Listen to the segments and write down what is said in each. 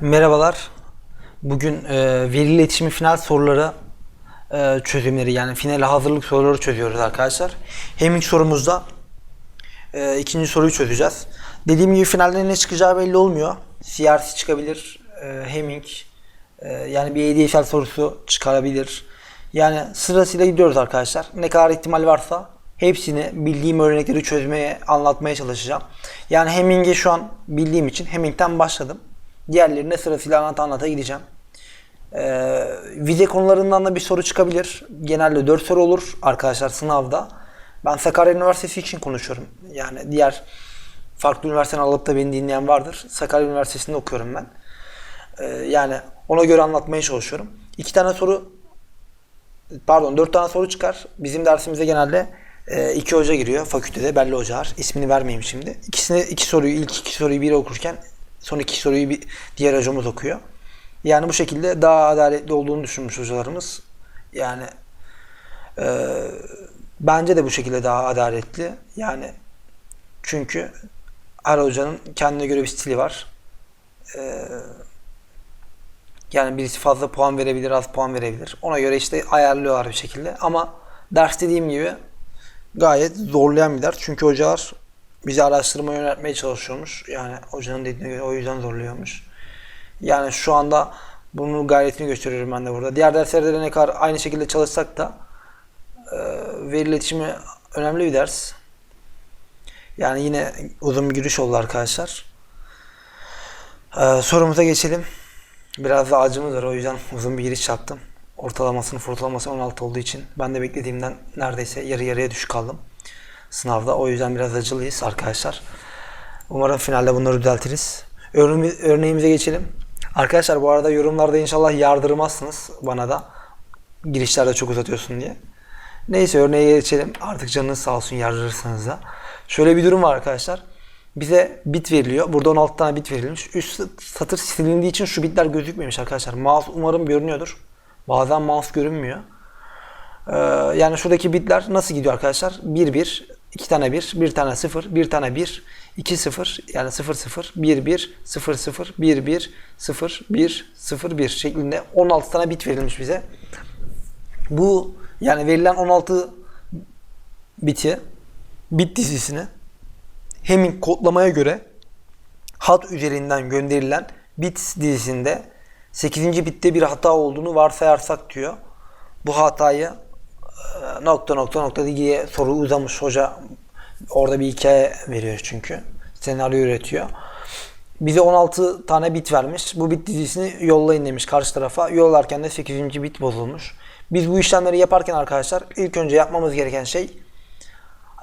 Merhabalar. Bugün e, veri iletişimi final soruları e, çözümleri yani finale hazırlık soruları çözüyoruz arkadaşlar. Hem ilk sorumuzda e, ikinci soruyu çözeceğiz. Dediğim gibi finalde ne çıkacağı belli olmuyor. CRC çıkabilir, e, Hemming, e, yani bir ADSL sorusu çıkarabilir. Yani sırasıyla gidiyoruz arkadaşlar. Ne kadar ihtimal varsa hepsini bildiğim örnekleri çözmeye, anlatmaya çalışacağım. Yani Hemming'i şu an bildiğim için Hemming'den başladım. Diğerlerine sırasıyla anlata anlata gideceğim. Ee, vize konularından da bir soru çıkabilir. Genelde 4 soru olur arkadaşlar sınavda. Ben Sakarya Üniversitesi için konuşuyorum. Yani diğer farklı üniversiteden alıp da beni dinleyen vardır. Sakarya Üniversitesi'nde okuyorum ben. Ee, yani ona göre anlatmaya çalışıyorum. İki tane soru pardon dört tane soru çıkar. Bizim dersimize genelde e, iki hoca giriyor fakültede belli hocalar. İsmini vermeyeyim şimdi. İkisini iki soruyu ilk iki soruyu biri okurken son iki soruyu bir diğer hocamız okuyor. Yani bu şekilde daha adaletli olduğunu düşünmüş hocalarımız. Yani e, bence de bu şekilde daha adaletli. Yani çünkü her hocanın kendine göre bir stili var. E, yani birisi fazla puan verebilir, az puan verebilir. Ona göre işte ayarlıyorlar bir şekilde. Ama ders dediğim gibi gayet zorlayan bir ders. Çünkü hocalar bizi araştırma yöneltmeye çalışıyormuş. Yani hocanın dediğine göre o yüzden zorluyormuş. Yani şu anda bunun gayretini gösteriyorum ben de burada. Diğer derslerde de ne kadar aynı şekilde çalışsak da e, veri iletişimi önemli bir ders. Yani yine uzun bir giriş oldu arkadaşlar. E, sorumuza geçelim. Biraz da acımız var o yüzden uzun bir giriş yaptım. Ortalamasını ortalaması 16 olduğu için ben de beklediğimden neredeyse yarı yarıya düşük kaldım sınavda. O yüzden biraz acılıyız arkadaşlar. Umarım finalde bunları düzeltiriz. Örneğimiz, örneğimize geçelim. Arkadaşlar bu arada yorumlarda inşallah yardırmazsınız bana da. Girişlerde çok uzatıyorsun diye. Neyse örneğe geçelim. Artık canınız sağ olsun yardırırsanız da. Şöyle bir durum var arkadaşlar. Bize bit veriliyor. Burada 16 tane bit verilmiş. Üst satır silindiği için şu bitler gözükmemiş arkadaşlar. Mouse umarım görünüyordur. Bazen mouse görünmüyor. Ee, yani şuradaki bitler nasıl gidiyor arkadaşlar? 1 1 2 tane 1, 1 tane 0, 1 tane 1, 2 0 yani 0 0, 1 1, 0 0, 1 1, 0 1, 0 1 şeklinde 16 tane bit verilmiş bize. Bu yani verilen 16 biti bit dizisini Hamming kodlamaya göre hat üzerinden gönderilen bit dizisinde 8. bitte bir hata olduğunu varsayarsak diyor. Bu hatayı nokta nokta nokta diye soru uzamış hoca orada bir hikaye veriyor çünkü. Senaryo üretiyor. Bize 16 tane bit vermiş. Bu bit dizisini yollayın demiş karşı tarafa. Yollarken de 8. bit bozulmuş. Biz bu işlemleri yaparken arkadaşlar ilk önce yapmamız gereken şey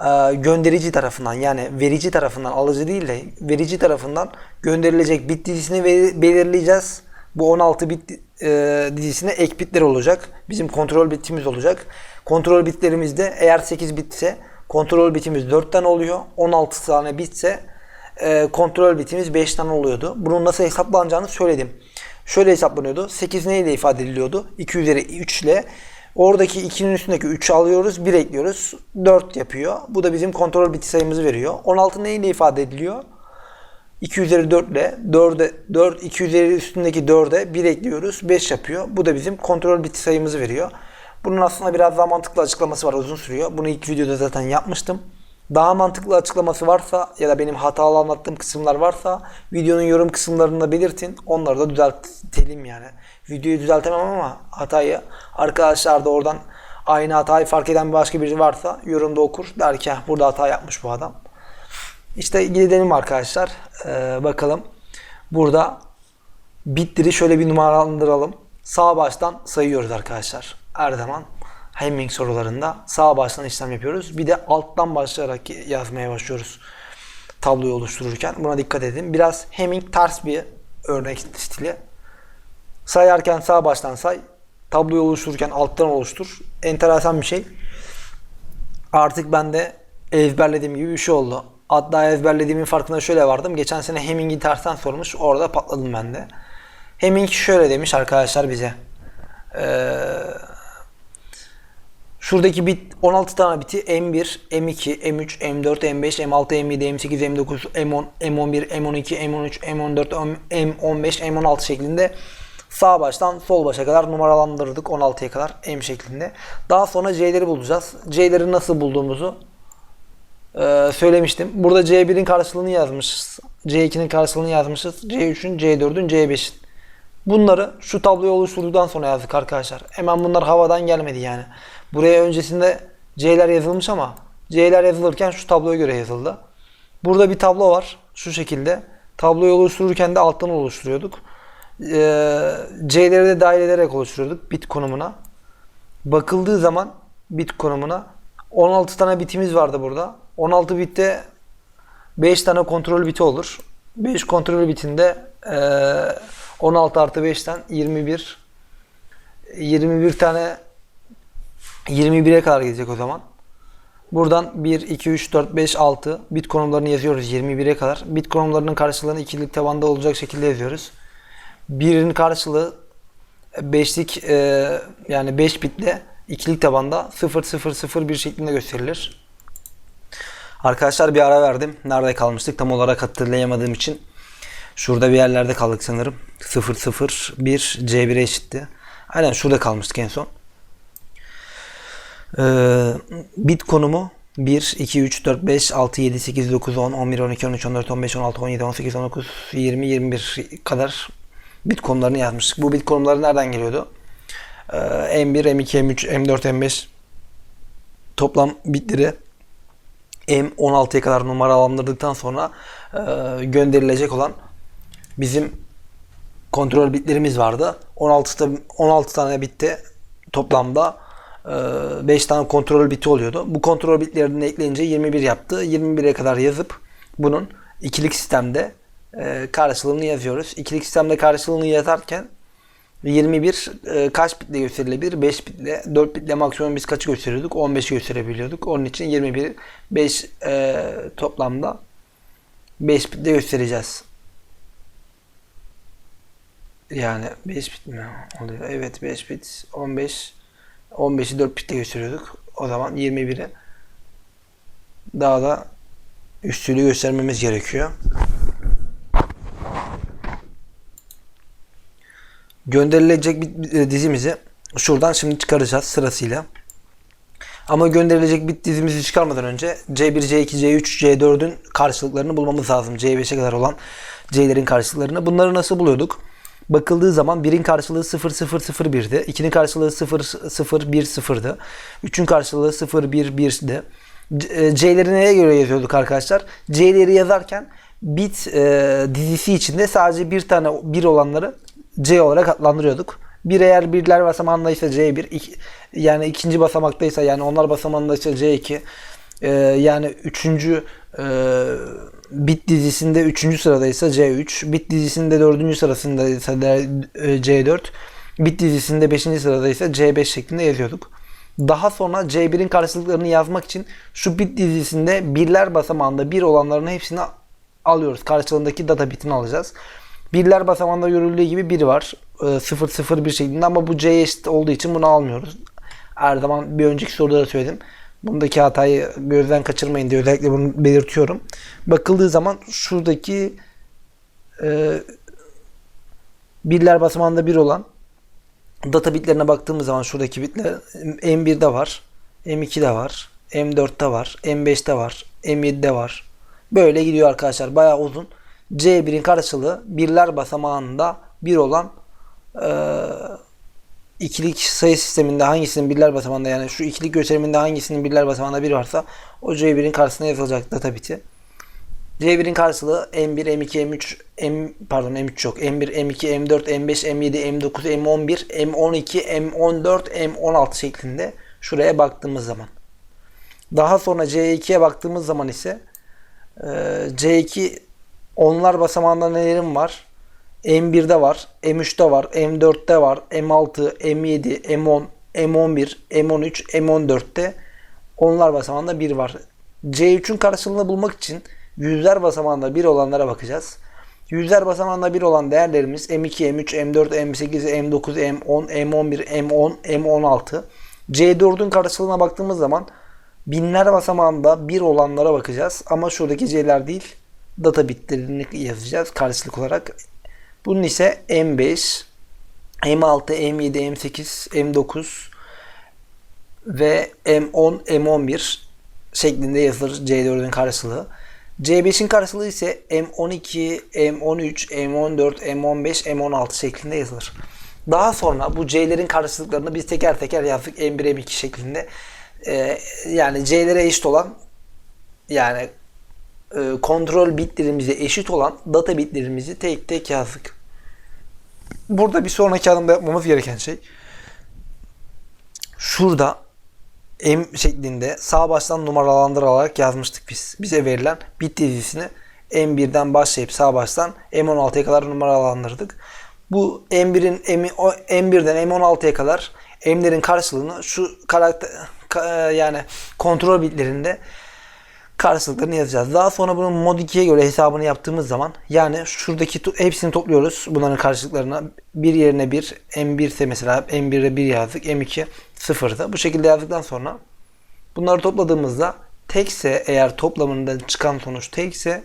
e, gönderici tarafından yani verici tarafından alıcı değil de verici tarafından gönderilecek bit dizisini belirleyeceğiz. Bu 16 bit e, dizisine ek bitler olacak. Bizim kontrol bitimiz olacak. Kontrol bitlerimizde eğer 8 bitse kontrol bitimiz 4 tane oluyor. 16 tane bitse e, kontrol bitimiz 5 tane oluyordu. Bunun nasıl hesaplanacağını söyledim. Şöyle hesaplanıyordu. 8 neyle ifade ediliyordu? 2 üzeri 3 ile Oradaki 2'nin üstündeki 3'ü alıyoruz, 1 ekliyoruz. 4 yapıyor. Bu da bizim kontrol biti sayımızı veriyor. 16 neyle ifade ediliyor? 2 üzeri 4 ile 4'e 4 2 üzeri üstündeki 4'e 1 ekliyoruz. 5 yapıyor. Bu da bizim kontrol biti sayımızı veriyor. Bunun aslında biraz daha mantıklı açıklaması var. Uzun sürüyor. Bunu ilk videoda zaten yapmıştım. Daha mantıklı açıklaması varsa ya da benim hatalı anlattığım kısımlar varsa videonun yorum kısımlarında belirtin. Onları da düzeltelim yani. Videoyu düzeltemem ama hatayı arkadaşlar da oradan aynı hatayı fark eden başka biri varsa yorumda okur. Der ki "Heh, burada hata yapmış bu adam. İşte gidelim arkadaşlar. Ee, bakalım. Burada bitleri şöyle bir numaralandıralım. Sağ baştan sayıyoruz arkadaşlar. Her zaman Hamming sorularında sağ baştan işlem yapıyoruz. Bir de alttan başlayarak yazmaya başlıyoruz. Tabloyu oluştururken. Buna dikkat edin. Biraz Hamming ters bir örnek stili. Sayarken sağ baştan say. Tabloyu oluştururken alttan oluştur. Enteresan bir şey. Artık ben de ezberlediğim gibi bir şey oldu. Hatta ezberlediğimin farkına şöyle vardım. Geçen sene Hemming'i tersten sormuş. Orada patladım ben de. Hemming şöyle demiş arkadaşlar bize. Ee, Şuradaki bit 16 tane biti M1, M2, M3, M4, M5, M6, M7, M8, M9, M10, M11, M12, M13, M14, M15, M16 şeklinde sağ baştan sol başa kadar numaralandırdık 16'ya kadar M şeklinde. Daha sonra C'leri bulacağız. C'leri nasıl bulduğumuzu e, söylemiştim. Burada C1'in karşılığını yazmışız. C2'nin karşılığını yazmışız. C3'ün, C4'ün, C5'in. Bunları şu tabloyu oluşturduktan sonra yazdık arkadaşlar. Hemen bunlar havadan gelmedi yani. Buraya öncesinde C'ler yazılmış ama C'ler yazılırken şu tabloya göre yazıldı. Burada bir tablo var. Şu şekilde. Tabloyu oluştururken de alttan oluşturuyorduk. Ee, C'leri de dahil ederek oluşturuyorduk bit konumuna. Bakıldığı zaman bit konumuna 16 tane bitimiz vardı burada. 16 bitte 5 tane kontrol biti olur. 5 kontrol bitinde eee 16 artı 5'ten 21 21 tane 21'e kadar gidecek o zaman. Buradan 1, 2, 3, 4, 5, 6 bit konumlarını yazıyoruz 21'e kadar. Bit konumlarının karşılığını ikilik tabanda olacak şekilde yazıyoruz. Birin karşılığı 5'lik e, yani 5 bitle ikilik tabanda 0, 0, 0, 1 şeklinde gösterilir. Arkadaşlar bir ara verdim. Nerede kalmıştık tam olarak hatırlayamadığım için. Şurada bir yerlerde kaldık sanırım. 0 0 1 C1'e eşitti. Aynen şurada kalmıştık en son. Ee, bit konumu 1, 2, 3, 4, 5, 6, 7, 8, 9, 10, 11, 12, 13, 14, 15, 16, 17, 18, 19, 20, 21 kadar bit konumlarını yazmıştık. Bu bit konumları nereden geliyordu? Ee, M1, M2, M3, M4, M5 toplam bitleri M16'ya kadar numaralandırdıktan sonra e, gönderilecek olan bizim kontrol bitlerimiz vardı. 16 ta- 16 tane bitti toplamda 5 tane kontrol biti oluyordu. Bu kontrol bitlerini ekleyince 21 yaptı. 21'e kadar yazıp bunun ikilik sistemde e, karşılığını yazıyoruz. İkilik sistemde karşılığını yazarken 21 e, kaç bitle gösterilebilir? 5 bitle. 4 bitle maksimum biz kaçı gösteriyorduk? 15'i gösterebiliyorduk. Onun için 21 5 e, toplamda 5 bitle göstereceğiz. Yani 5 bit mi oluyor? Evet 5 bit 15 15'i 4 bitle gösteriyorduk. O zaman 21'i daha da üstünü göstermemiz gerekiyor. Gönderilecek bit e, dizimizi şuradan şimdi çıkaracağız sırasıyla. Ama gönderilecek bit dizimizi çıkarmadan önce C1, C2, C3, C4'ün karşılıklarını bulmamız lazım. C5'e kadar olan C'lerin karşılıklarını. Bunları nasıl buluyorduk? Bakıldığı zaman 1'in karşılığı 0, 0, 0, 1'di. 2'nin karşılığı 0, 0, 1, 0'dı. 3'ün karşılığı 0, 1, 1'di. C- C'leri neye göre yazıyorduk arkadaşlar? C'leri yazarken bit e, dizisi içinde sadece bir tane bir olanları C olarak adlandırıyorduk. Bir eğer birler basamağındaysa C1, iki, yani ikinci basamaktaysa yani onlar basamağındaysa C2, e, yani üçüncü e, bit dizisinde üçüncü sıradaysa C3, bit dizisinde dördüncü sırasındaysa da, e, C4, bit dizisinde beşinci sıradaysa C5 şeklinde yazıyorduk. Daha sonra C1'in karşılıklarını yazmak için şu bit dizisinde birler basamağında bir olanların hepsini alıyoruz. Karşılığındaki data bitini alacağız. Birler basamağında görüldüğü gibi 1 var. E, 0 0 1 şeklinde ama bu C'ye eşit olduğu için bunu almıyoruz. Her zaman bir önceki soruda da söyledim. Bundaki hatayı gözden kaçırmayın diye özellikle bunu belirtiyorum. Bakıldığı zaman şuradaki e, birler basamağında 1 olan data bitlerine baktığımız zaman şuradaki bitler M1'de var, M2'de var, M4'te var, M5'te var, M7'de var. Böyle gidiyor arkadaşlar. Bayağı uzun. C1'in karşılığı birler basamağında 1 olan e, ikilik sayı sisteminde hangisinin birler basamağında yani şu ikilik gösteriminde hangisinin birler basamağında 1 varsa o C1'in karşısına yazılacak data biti. C1'in karşılığı M1, M2, M3, M pardon M3 yok. M1, M2, M4, M5, M7, M9, M11, M12, M14, M16 şeklinde şuraya baktığımız zaman. Daha sonra C2'ye baktığımız zaman ise e, C2 onlar basamağında nelerim var? M1'de var, M3'te var, M4'te var, M6, M7, M10, M11, M13, M14'te onlar basamağında 1 var. C3'ün karşılığını bulmak için yüzler basamağında 1 olanlara bakacağız. Yüzler basamağında 1 olan değerlerimiz M2, M3, M4, M8, M9, M10, M11, M10, M16. C4'ün karşılığına baktığımız zaman binler basamağında bir olanlara bakacağız. Ama şuradaki C'ler değil data bitlerini yazacağız karşılık olarak. Bunun ise M5, M6, M7, M8, M9 ve M10, M11 şeklinde yazılır C4'ün karşılığı. C5'in karşılığı ise M12, M13, M14, M15, M16 şeklinde yazılır. Daha sonra bu C'lerin karşılıklarını biz teker teker yazdık M1, M2 şeklinde. Ee, yani C'lere eşit olan yani kontrol bitlerimize eşit olan data bitlerimizi tek tek yazdık. Burada bir sonraki adımda yapmamız gereken şey şurada M şeklinde sağ baştan numaralandırarak yazmıştık biz. Bize verilen bit dizisini M1'den başlayıp sağ baştan M16'ya kadar numaralandırdık. Bu M1'in M, o M1'den M16'ya kadar M'lerin karşılığını şu karakter ka- yani kontrol bitlerinde karşılıklarını yazacağız. Daha sonra bunun mod 2'ye göre hesabını yaptığımız zaman yani şuradaki to- hepsini topluyoruz. Bunların karşılıklarına bir yerine bir M1 ise mesela M1'e 1 yazdık. M2 0'da. Bu şekilde yazdıktan sonra bunları topladığımızda tekse eğer toplamından çıkan sonuç tekse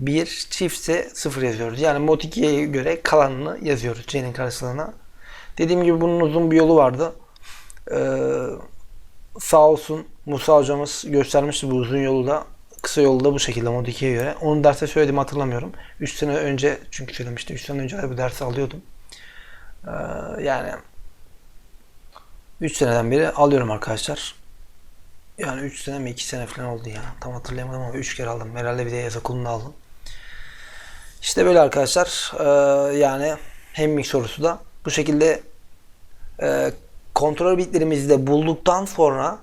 1 çiftse 0 yazıyoruz. Yani mod 2'ye göre kalanını yazıyoruz C'nin karşılığına. Dediğim gibi bunun uzun bir yolu vardı. Ee, sağ olsun Musa hocamız göstermişti bu uzun yolu da. Kısa yolu da bu şekilde mod 2'ye göre. Onu derste söylediğimi hatırlamıyorum. 3 sene önce çünkü söylemişti. 3 sene önce bu dersi alıyordum. Ee, yani 3 seneden beri alıyorum arkadaşlar. Yani 3 sene mi 2 sene falan oldu ya. Tam hatırlayamadım ama 3 kere aldım. Herhalde bir de yaz okulunda aldım. İşte böyle arkadaşlar. Ee, yani Hemming sorusu da bu şekilde e, kontrol bitlerimizi de bulduktan sonra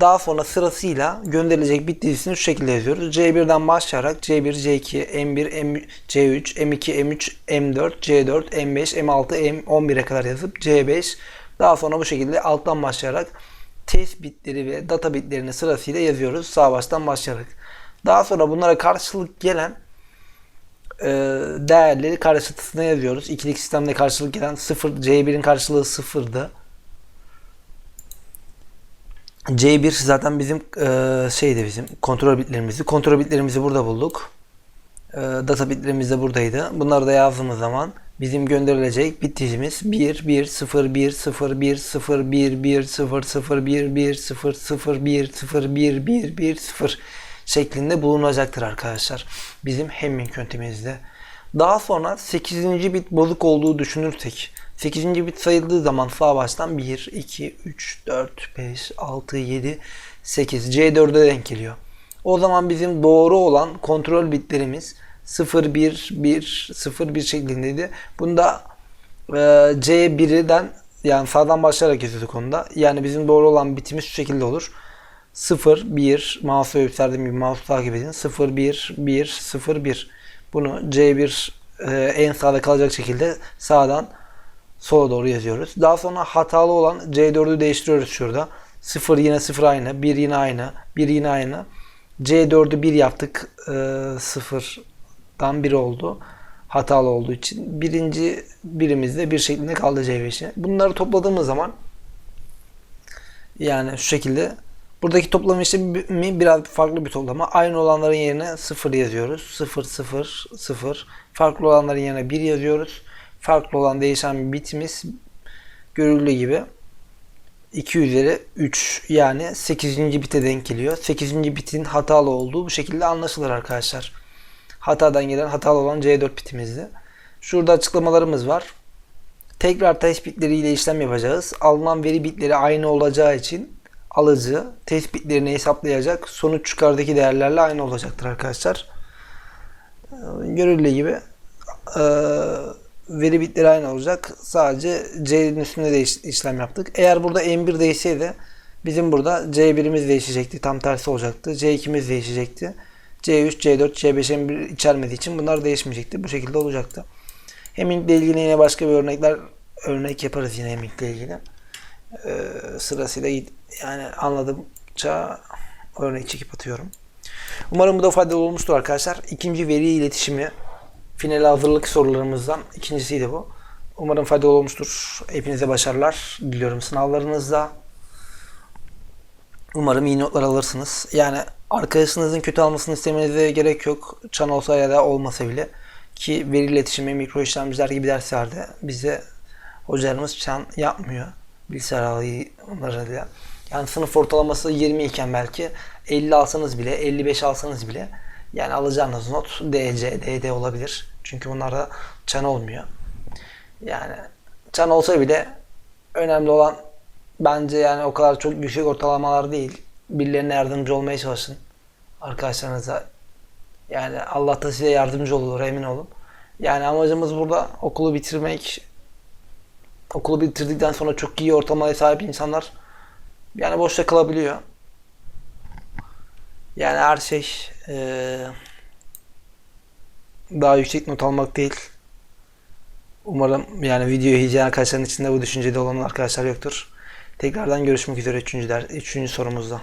daha sonra sırasıyla gönderilecek bit dizisini şu şekilde yazıyoruz. C1'den başlayarak C1, C2, M1, M, C3, M2, M3, M4, C4, M5, M6, M11'e kadar yazıp C5 daha sonra bu şekilde alttan başlayarak test bitleri ve data bitlerini sırasıyla yazıyoruz sağ baştan başlayarak. Daha sonra bunlara karşılık gelen e, değerleri karşıtısına yazıyoruz. İkilik sistemde karşılık gelen 0 C1'in karşılığı 0'dı. C1 zaten bizim e, şeydi bizim kontrol bitlerimizi. Kontrol bitlerimizi burada bulduk. E, data bitlerimiz de buradaydı. Bunları da yazdığımız zaman bizim gönderilecek bit dizimiz 1 1 0 1 0 1 0 1 1 0 0 1 1 0 0 1 0 1 1 1 0 şeklinde bulunacaktır arkadaşlar. Bizim Hamming yöntemimizde. Daha sonra 8. bit bozuk olduğu düşünürsek 8. bit sayıldığı zaman sağ baştan 1, 2, 3, 4, 5, 6, 7, 8 C4'e denk geliyor. O zaman bizim doğru olan kontrol bitlerimiz 0, 1, 1, 0, 1 şeklindeydi. Bunda e, C1'den yani sağdan başlayarak yazıyorduk onda. Yani bizim doğru olan bitimiz şu şekilde olur. 0, 1, mouse'a gösterdiğim gibi mouse takip edin. 0, 1, 1, 0, 1. Bunu C1 e, en sağda kalacak şekilde sağdan sola doğru yazıyoruz. Daha sonra hatalı olan C4'ü değiştiriyoruz şurada. 0 yine 0 aynı, 1 yine aynı, 1 yine aynı. C4'ü 1 yaptık. E, 0'dan 1 oldu. Hatalı olduğu için. Birinci birimizde bir şeklinde kaldı C5'i. Bunları topladığımız zaman yani şu şekilde Buradaki toplam işlemi biraz farklı bir toplama. Aynı olanların yerine 0 yazıyoruz. 0, 0, 0. Farklı olanların yerine 1 yazıyoruz. Farklı olan değişen bir bitimiz görüldüğü gibi 2 üzeri 3 yani 8. bite denk geliyor. 8. bitin hatalı olduğu bu şekilde anlaşılır arkadaşlar. Hatadan gelen hatalı olan C4 bitimizdi. Şurada açıklamalarımız var. Tekrar test bitleriyle işlem yapacağız. Alınan veri bitleri aynı olacağı için alıcı tespitlerini hesaplayacak sonuç yukarıdaki değerlerle aynı olacaktır arkadaşlar. Görüldüğü gibi e, veri bitleri aynı olacak. Sadece C'nin üstünde de işlem yaptık. Eğer burada M1 değişseydi bizim burada C1'imiz değişecekti. Tam tersi olacaktı. C2'miz değişecekti. C3, C4, C5, M1 içermediği için bunlar değişmeyecekti. Bu şekilde olacaktı. Hemming ile ilgili yine başka bir örnekler örnek yaparız yine Hemming ile ilgili. Ee, sırasıyla yani anladıkça örnek çekip atıyorum. Umarım bu da faydalı olmuştur arkadaşlar. İkinci veri iletişimi final hazırlık sorularımızdan ikincisiydi bu. Umarım faydalı olmuştur. Hepinize başarılar diliyorum sınavlarınızda. Umarım iyi notlar alırsınız. Yani arkadaşınızın kötü almasını istemenize gerek yok. Çan olsa ya da olmasa bile. Ki veri iletişimi, mikro işlemciler gibi derslerde bize hocalarımız çan yapmıyor. Bilgisayar alanlarıyla. Yani sınıf ortalaması 20 iken belki 50 alsanız bile, 55 alsanız bile yani alacağınız not DC, DD olabilir. Çünkü bunlarda çan olmuyor. Yani çan olsa bile önemli olan bence yani o kadar çok yüksek ortalamalar değil. Birilerine yardımcı olmaya çalışın. Arkadaşlarınıza. Yani Allah da size yardımcı olur emin olun. Yani amacımız burada okulu bitirmek. Okulu bitirdikten sonra çok iyi ortalamaya sahip insanlar yani boşta kalabiliyor. Yani her şey eee, daha yüksek not almak değil. Umarım yani videoyu izleyen arkadaşların içinde bu düşüncede olan arkadaşlar yoktur. Tekrardan görüşmek üzere 3. der 3. sorumuzda.